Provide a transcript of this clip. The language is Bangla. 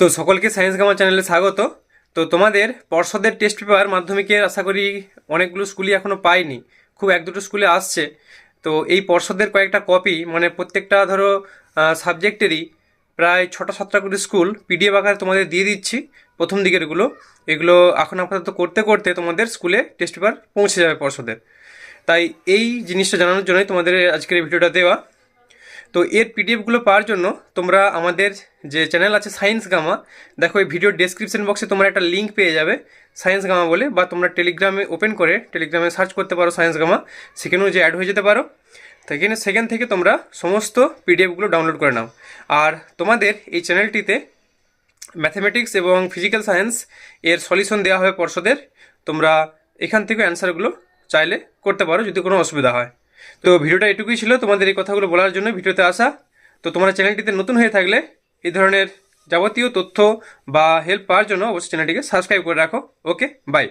তো সকলকে সায়েন্স গামা চ্যানেলে স্বাগত। তো তোমাদের পর্ষদের টেস্ট পেপার মাধ্যমিকের আশা করি অনেকগুলো স্কুলই এখনও পাইনি। খুব এক দুটো স্কুলে আসছে। তো এই পর্ষদের কয়েকটা কপি মানে প্রত্যেকটা ধরো সাবজেক্টেরই প্রায় ছটা সাতটা করে স্কুল পিডিএফ আকারে তোমাদের দিয়ে দিচ্ছি, প্রথম দিকের এগুলো এগুলো এখন আপাতত করতে করতে তোমাদের স্কুলে টেস্ট পেপার পৌঁছে যাবে পর্ষদের। তাই এই জিনিসটা জানানোর জন্যই তোমাদের আজকের এই ভিডিওটা দেওয়া। তো এর পিডিএফগুলো পাওয়ার জন্য তোমরা আমাদের যে চ্যানেল আছে সায়েন্স গামা দেখো এই ভিডিও ডেসক্রিপশন বক্সে তোমরা একটা লিঙ্ক পেয়ে যাবে সায়েন্স গামা বলে, বা তোমরা টেলিগ্রামে ওপেন করে টেলিগ্রামে সার্চ করতে পারো সায়েন্স গামা সেখানেও যে অ্যাড হয়ে যেতে পারো। সেখানে সেখান থেকে তোমরা সমস্ত পিডিএফগুলো ডাউনলোড করে নাও। আর তোমাদের এই চ্যানেলটিতে ম্যাথামেটিক্স এবং ফিজিক্যাল সায়েন্স এর সলিউশন দেওয়া হবে পর্ষদের, তোমরা এখান থেকে অ্যান্সারগুলো চাইলে করতে পারো যদি কোনো অসুবিধা হয়। তো ভিডিওটা এটুকুই ছিল তোমাদের এই কথাগুলো বলার জন্য ভিডিওতে আসা। তো তোমরা চ্যানেলটিতে নতুন হয়ে থাকলে এই ধরনের যাবতীয় তথ্য বা হেল্প পাওয়ার জন্য অবশ্যই চ্যানেলটিকে সাবস্ক্রাইব করে রাখো। Okay bye